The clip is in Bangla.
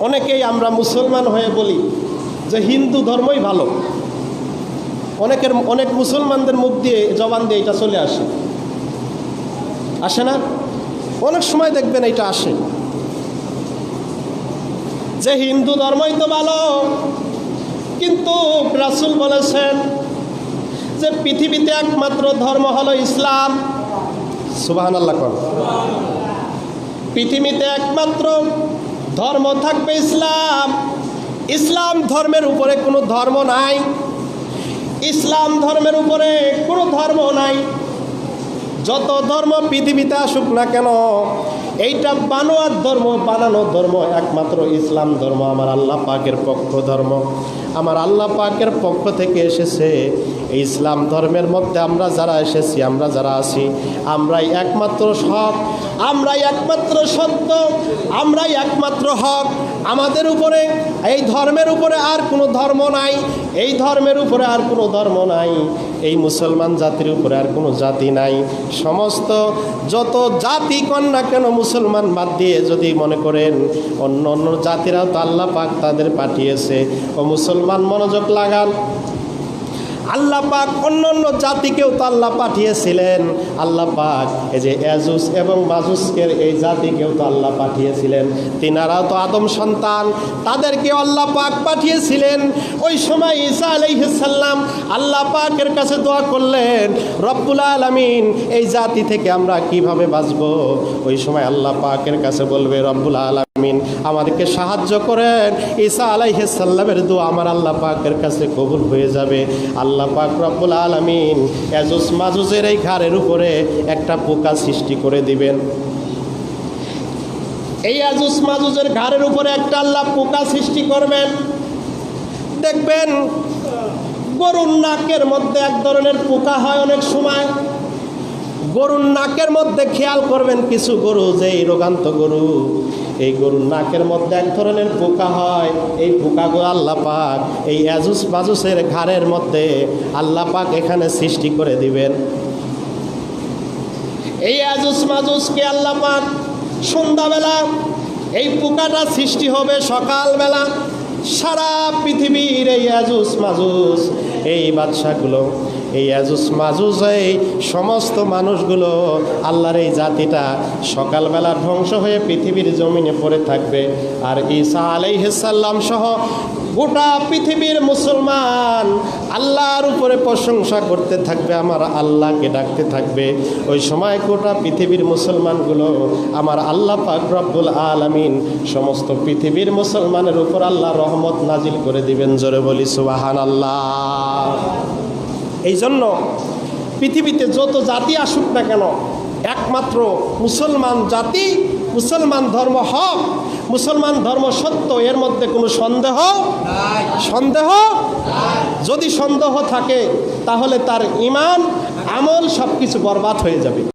অনেকেই আমরা মুসলমান হয়ে বলি যে হিন্দু ধর্মই ভালো। অনেকের, অনেক মুসলমানদের মুখ দিয়ে, জবান দিয়ে এটা চলে আসে। আসে না? অনেক সময় দেখবেন এটা আসে। যে হিন্দু ধর্মই তো ভালো, কিন্তু রাসুল বলেছেন যে পৃথিবীতে একমাত্র ধর্ম হলো ইসলাম। সুবাহান আল্লাহ পৃথিবীতে একমাত্র ধর্ম থাকবে ইসলাম। ইসলাম ধর্মের উপরে কোনো ধর্ম নাই। ইসলাম ধর্মের উপরে কোনো ধর্ম নাই। যত ধর্ম পৃথিবীতে আসুক না কেন এইটা বানোয়ার ধর্ম, বানানো ধর্ম, একমাত্র ইসলাম ধর্ম, আমার আল্লাহ পাকের পক্ষ ধর্ম। আমার আল্লাহ পাকের পক্ষ থেকে এসেছে ইসলাম ধর্মের মধ্যে আমরা যারা এসেছি, আমরা যারা আছি, আমরাই একমাত্র সৎ, আমরাই একমাত্র সত্য, আমরাই একমাত্র হক। আমাদের উপরে, এই ধর্মের উপরে আর কোনো ধর্ম নাই, এই ধর্মের উপরে আর কোনো ধর্ম নাই, এই মুসলমান জাতির উপরে আর কোনো জাতি নাই। সমস্ত, যত জাতি কন না কেন মুসলমান বাদ দিয়ে যদি মনে করেন অন্য অন্য জাতিরাও তো আল্লাহ পাক তাদের পাঠিয়েছে। ও মুসলমান মনোযোগ লাগান। আল্লাহ পাক অন্য অন্য জাতিকেও তো আল্লাহ পাঠিয়েছিলেন। আল্লাহ পাক এই যে এজুস এবং মাজুসকের এই জাতিকেও তো আল্লাহ পাঠিয়েছিলেন। তিনারাও তো আদম সন্তান তাদেরকে আল্লাহ পাক পাঠিয়েছিলেন। ওই সময় ঈসা আলাইহিসাল্লাম আল্লাহ পাকের কাছে দোয়া করলেন, রব্বুল আলমিন, এই জাতি থেকে আমরা কীভাবে বাঁচব? ওই সময় আল্লাহ পাকের কাছে বলবে, রব্বুল আলমিন আমাদেরকে সাহায্য করেন। ঈসা আলাইহিসাল্লামের দোয়া আমার আল্লাহ পাকের কাছে কবুল হয়ে যাবে। আল্লাহ পাক রব্বুল আলমিন এজুস মাজুজের এই ঘাড়ের উপরে একটা পোকা সৃষ্টি করে দিবেন। এই আজুস মাজুজের ঘাড়ের উপরে একটা আল্লাহ পোকা সৃষ্টি করবেন। দেখবেন, গরুর নাকের মধ্যে এক ধরনের পোকা হয় অনেক সময়। গরুর নাকের মধ্যে খেয়াল করবেন কিছু গরু যে এই রোগান্ত গরু। এই গরুর নাকের মধ্যে এক ধরনের পোকা হয়। এই পোকাগুলো আল্লাহ পাক এই অ্যাজুস বাজুসের ঘাড়ের মধ্যে আল্লাহ পাক এখানে সৃষ্টি করে দিবেন। এই অ্যাজুস মাজুসকে আল্লাহ পাক সন্ধ্যাবেলা এই পোকাটা সৃষ্টি হবে সকালবেলা। সারা পৃথিবীর এই আজুস মাজুস এই বাদশাগুলো এই আজুস মাজুস, এই সমস্ত মানুষগুলো আল্লাহর এই জাতিটা সকালবেলা ধ্বংস হয়ে পৃথিবীর জমিনে পড়ে থাকবে। আর ঈসা আলাইহিসাল্লাম সহ গোটা পৃথিবীর মুসলমান আল্লাহর উপরে প্রশংসা করতে থাকবে, আমার আল্লাহকে ডাকতে থাকবে। ওই সময় গোটা পৃথিবীর মুসলমানগুলো, আমার আল্লাহ পাক রব্বুল আলামিন, সমস্ত পৃথিবীর মুসলমানের উপর আল্লাহ রহমত নাজিল করে দিবেন। জোরে বলি সুবাহান আল্লাহ এই জন্য পৃথিবীতে যত জাতি আসুক না কেন, একমাত্র মুসলমান জাতি, মুসলমান ধর্ম হক, মুসলমান ধর্ম সত্য, এর মধ্যে কোনো সন্দেহ? সন্দেহ? যদি সন্দেহ থাকে, তাহলে তার ইমান আমল সব কিছু বরবাদ হয়ে যাবে।